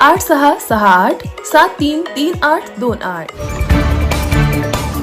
आठ सहा सहा आठ सात तीन तीन आठ दोन आठ.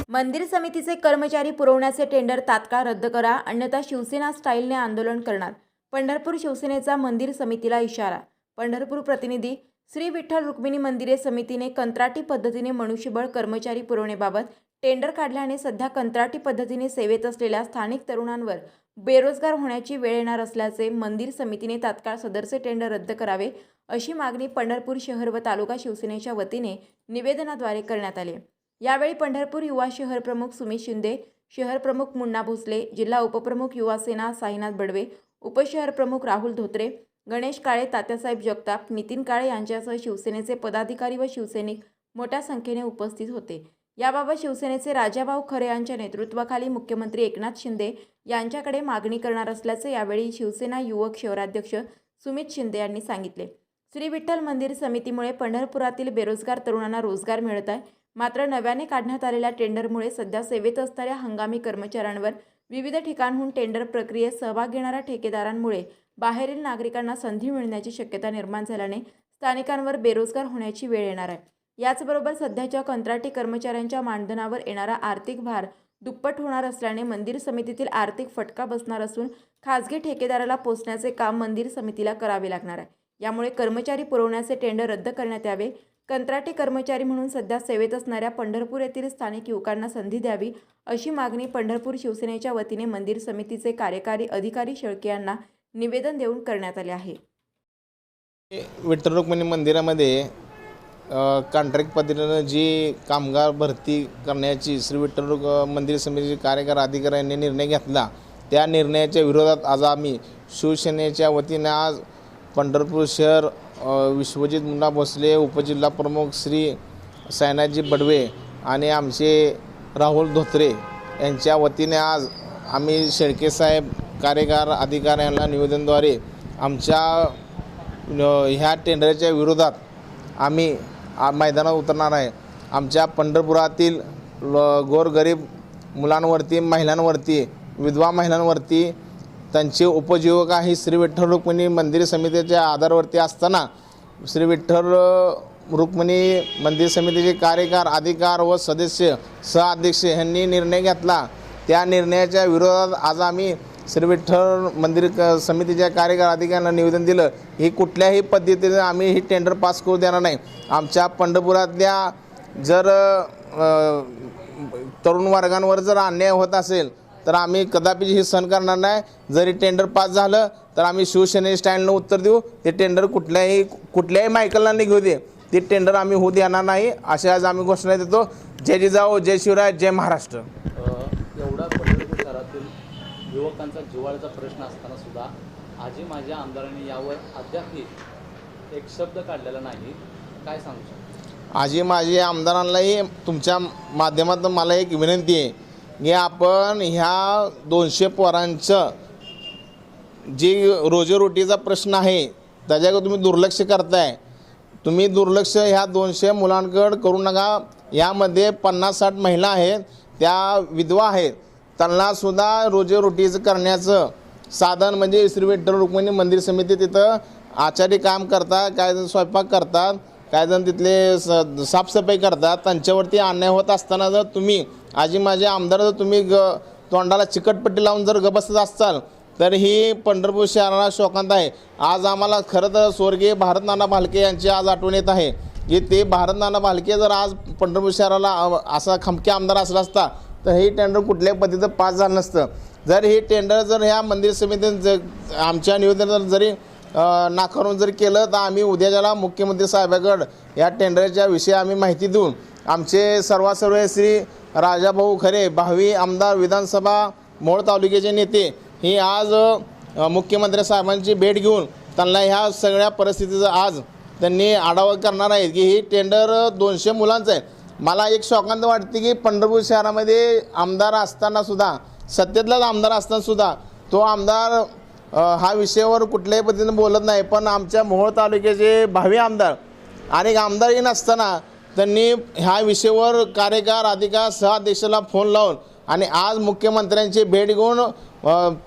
मंदिर समितीचे कर्मचारी पुरवण्याचे टेंडर तात्काळ रद्द करा अन्यथा शिवसेना स्टाईलने आंदोलन करणार. पंढरपूर शिवसेनेचा मंदिर समितीला इशारा. पंढरपूर प्रतिनिधी श्री विठ्ठल रुक्मिणी मंदिरे समितीने कंत्राटी पद्धतीने मनुष्यबळ कर्मचारी पुरवण्याबाबत टेंडर काढल्याने सध्या कंत्राटी पद्धतीने सेवेत असलेल्या स्थानिक तरुणांवर बेरोजगार होण्याची वेळ येणार असल्याचे मंदिर समितीने तात्काळ सदरचे टेंडर रद्द करावे अशी मागणी पंढरपूर शहर व तालुका शिवसेनेच्या वतीने निवेदनाद्वारे करण्यात आले. यावेळी पंढरपूर युवा शहर प्रमुख सुमित शिंदे शहर प्रमुख मुन्ना भोसले जिल्हा उपप्रमुख युवा सेना साईनाथ बडवे उपशहर प्रमुख राहुल धोत्रे गणेश काळे तात्यासाहेब जगताप नितीन काळे यांच्यासह शिवसेनेचे पदाधिकारी व शिवसैनिक मोठ्या संख्येने उपस्थित होते. याबाबत शिवसेनेचे राजाभाऊ खरे यांच्या नेतृत्वाखाली मुख्यमंत्री एकनाथ शिंदे यांच्याकडे मागणी करणार असल्याचे यावेळी शिवसेना युवक शहराध्यक्ष सुमित शिंदे यांनी सांगितले. श्री विठ्ठल मंदिर समितीमुळे पंढरपुरातील बेरोजगार तरुणांना रोजगार मिळत आहे. मात्र नव्याने काढण्यात आलेल्या टेंडरमुळे सध्या सेवेत असणाऱ्या हंगामी कर्मचाऱ्यांवर विविध ठिकाणहून टेंडर प्रक्रियेत सहभाग घेणाऱ्या ठेकेदारांमुळे बाहेरील नागरिकांना संधी मिळण्याची शक्यता निर्माण झाल्याने स्थानिकांवर बेरोजगार होण्याची वेळ येणार आहे. याचबरोबर सध्याच्या कंत्राटी कर्मचाऱ्यांच्या मानधनावर येणारा आर्थिक भार दुप्पट होणार असल्याने मंदिर समितीतील आर्थिक फटका बसणार असून खासगी ठेकेदाराला पोचण्याचे काम मंदिर समितीला करावे लागणार आहे. यामुळे कर्मचारी पुरवण्याचे टेंडर रद्द करण्यात यावे. कंत्राटी कर्मचारी म्हणून सध्या सेवेत असणाऱ्या पंढरपूर येथील स्थानिक युवकांना संधी द्यावी अशी मागणी पंढरपूर शिवसेनेच्या वतीने मंदिर समितीचे कार्यकारी अधिकारी शेळके यांना निवेदन देऊन करण्यात आले आहे. विठ्ठल रुक्मिणी मंदिरामध्ये कॉन्ट्रॅक्ट पद्धतीनं जी कामगार भरती करण्याची श्री विठ्ठल मंदिर समितीचे कार्यकार अधिकारी यांनी निर्णय घेतला त्या निर्णयाच्या विरोधात आज आम्ही शिवसेनेच्या वतीने आज पंढरपूर शहर विश्वजित मुन्ना भोसले उपजिल्हा प्रमुख श्री सायनाजी बडवे आणि आमचे राहुल धोत्रे यांच्या वतीने आज आम्ही शेळकेसाहेब कार्यकार अधिकाऱ्यांना निवेदनद्वारे आमच्या ह्या टेंडरच्या विरोधात आम्ही मैदानात उतरणार आहे. आमच्या पंढरपुरातील ल- गोरगरीब मुलांवरती महिलांवरती विधवा महिलांवरती त्यांची उपजीविका ही श्री विठ्ठल रुक्मिणी मंदिर समितीच्या आधारवरती असताना श्री विठ्ठल रुक्मिणी मंदिर समितीचे कार्यकार अधिकार व सदस्य सहअध्यक्ष यांनी निर्णय घेतला. त्या निर्णयाच्या विरोधात आज आम्ही श्री विठ्ठल मंदिर क समितीच्या कार्यकार अधिकाऱ्यांना निवेदन दिलं ही कुठल्याही पद्धतीने आम्ही ही टेंडर पास करू देणार नाही. आमच्या पंढरपुरातल्या जर तरुण वर्गांवर जर अन्याय होत असेल तर आम्ही कदापि हे सहन करणार नाही. जरी टेंडर पास झालं तर आम्ही शिवसेने स्टँडनं उत्तर देऊ. ते टेंडर कुठल्याही कुठल्याही मायकलला घेऊ दे. ते टेंडर आम्ही होऊ देणार नाही असे आज आम्ही घोषणा देतो. जय जिजाऊ जय शिवराय जय महाराष्ट्र. एवढा युवकांचा जिवाळ्याचा प्रश्न असताना सुद्धा आजी माझ्या आमदारांनी यावर अद्यापही एक शब्द काढलेला नाही. काय सांगू शकतो? आजी माझी आमदारांनाही तुमच्या माध्यमातून मला एक विनंती आहे की आपण ह्या दोनशे पोरांचं जी रोजीरोटीचा प्रश्न आहे त्याच्याकडे तुम्ही दुर्लक्ष करताय. तुम्ही दुर्लक्ष ह्या दोनशे मुलांकडे करू नका. यामध्ये पन्नास साठ महिला आहेत त्या विधवा आहेत. त्यांनासुद्धा रोजीरोटीचं करण्याचं साधन म्हणजे श्री विठ्ठल रुक्मिणी मंदिर समिती तिथं आचारी काम करतात काय जण स्वयंपाक करतात काय जण तिथले स साफसफाई करतात. त्यांच्यावरती अन्याय होत असताना जर तुम्ही आजी माझे आमदार जर तुम्ही ग तोंडाला चिकटपट्टी लावून जर गबसत असाल तर ही पंढरपूर शहराला शोकांत आहे. आज आम्हाला खरं तर स्वर्गीय भारतनाना भालके यांची आज आठवण येत आहे. की ते भारत नाना भालके जर आज पंढरपूर शहराला असा खमके आमदार असला असता तर हे टेंडर कुठल्याही पद्धतीचं पास झालं नसतं. जर हे टेंडर जर ह्या मंदिर समितीने ज आमच्या निवेदनात जरी नाकारून जर केलं तर आम्ही उद्याच्याला मुख्यमंत्री साहेबाकड या टेंडरच्या विषयी आम्ही माहिती देऊन आमचे सर्वासर्व श्री राजाभाऊ खरे भावी आमदार विधानसभा मोळ तालुक्याचे नेते हे आज मुख्यमंत्री साहेबांची भेट घेऊन त्यांना ह्या सगळ्या परिस्थितीचं आज त्यांनी आढावा करणार आहेत की ही टेंडर दोनशे मुलांचं आहे. मला एक शौकांत वाटते की पंढरपूर शहरामध्ये आमदार असताना सुद्धा सत्तेतलाच आमदार असताना सुद्धा तो आमदार हा विषयावर कुठल्याही पद्धतीने बोलत नाही पण आमच्या मोहोळ तालुक्याचे भावी आमदार आणि आमदारही नसताना त्यांनी ह्या विषयावर कार्यकार अधिकार सहाध्यक्षाला फोन लावून आणि आज मुख्यमंत्र्यांची भेट घेऊन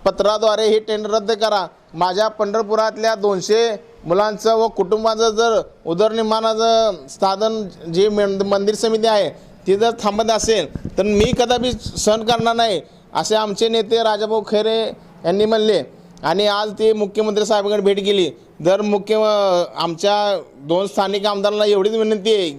पत्राद्वारे हे टेंडर रद्द करा. माझ्या पंढरपुरातल्या दोनशे मुलांचं व कुटुंबाचं जर उदरनिर्माणाचं साधन जे मंदिर समिती आहे ती जर थांबत असेल तर मी कदापि सहन करणार नाही असे आमचे नेते राजाभाऊ खैरे यांनी म्हणले. आणि आज ते मुख्यमंत्री साहेबांकडे भेट गेली. जर मुख्य आमच्या दोन स्थानिक आमदारांना एवढीच विनंती आहे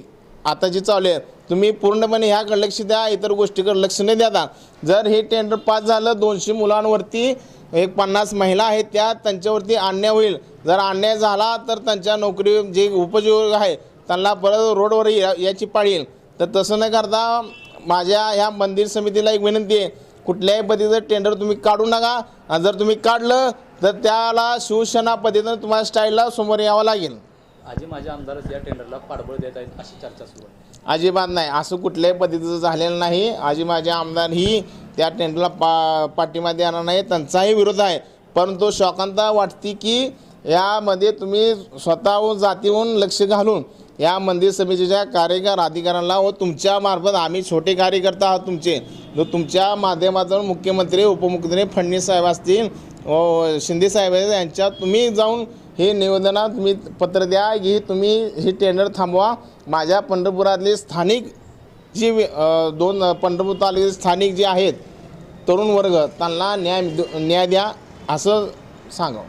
आता जी चालू आहे तुम्ही पूर्णपणे ह्याकडे लक्ष द्या इतर गोष्टीकडे लक्ष नाही द्या जर हे टेंडर पास झालं दोनशे मुलांवरती एक पन्नास महिला आहेत त्या त्यांच्यावरती अन्याय होईल. जर अन्याय झाला तर त्यांच्या नोकरी जे उपयोग आहे त्यांना परत रोडवर या- याची पाळी येईल. तर तसं न करता माझ्या ह्या मंदिर समितीला एक विनंती आहे कुठल्याही पद्धतीचं टेंडर तुम्ही काढू नका. आणि जर तुम्ही काढलं तर त्याला शिवसेना पद्धतीनं तुम्हाला स्टाईलला समोर यावं लागेल. आजी माझ्या आमदारच या टेंडरला पाठबळ देत आहेत अशी चर्चा सुरू आहे. अजिबात नाही. असं कुठल्याही पद्धतीचं झालेलं नाही. आजी माझे आमदार ही त्या टेंडरला पा पाठिंबा देणार नाही. त्यांचाही विरोध आहे. परंतु शोकांता वाटते की यामध्ये तुम्ही स्वतःहून जातीहून लक्ष घालून या मंदिर समितीच्या कार्यकार अधिकाऱ्यांना व तुमच्या मार्फत आम्ही छोटे कार्यकर्ता आहोत तुमचे. जो तुमच्या माध्यमातून मुख्यमंत्री उपमुख्यमंत्री फडणवीस साहेब असतील व शिंदे साहेब यांच्या तुम्ही जाऊन हे निवेदनात तुम्ही पत्र द्या की तुम्ही ही टेंडर थांबवा. माझ्या पंढरपुरातले स्थानिक जी दोन पंढरपूर तालुक्यातील स्थानिक जे आहेत तरुण वर्ग त्यांना न्याय न्याय द्या असं सांगावं.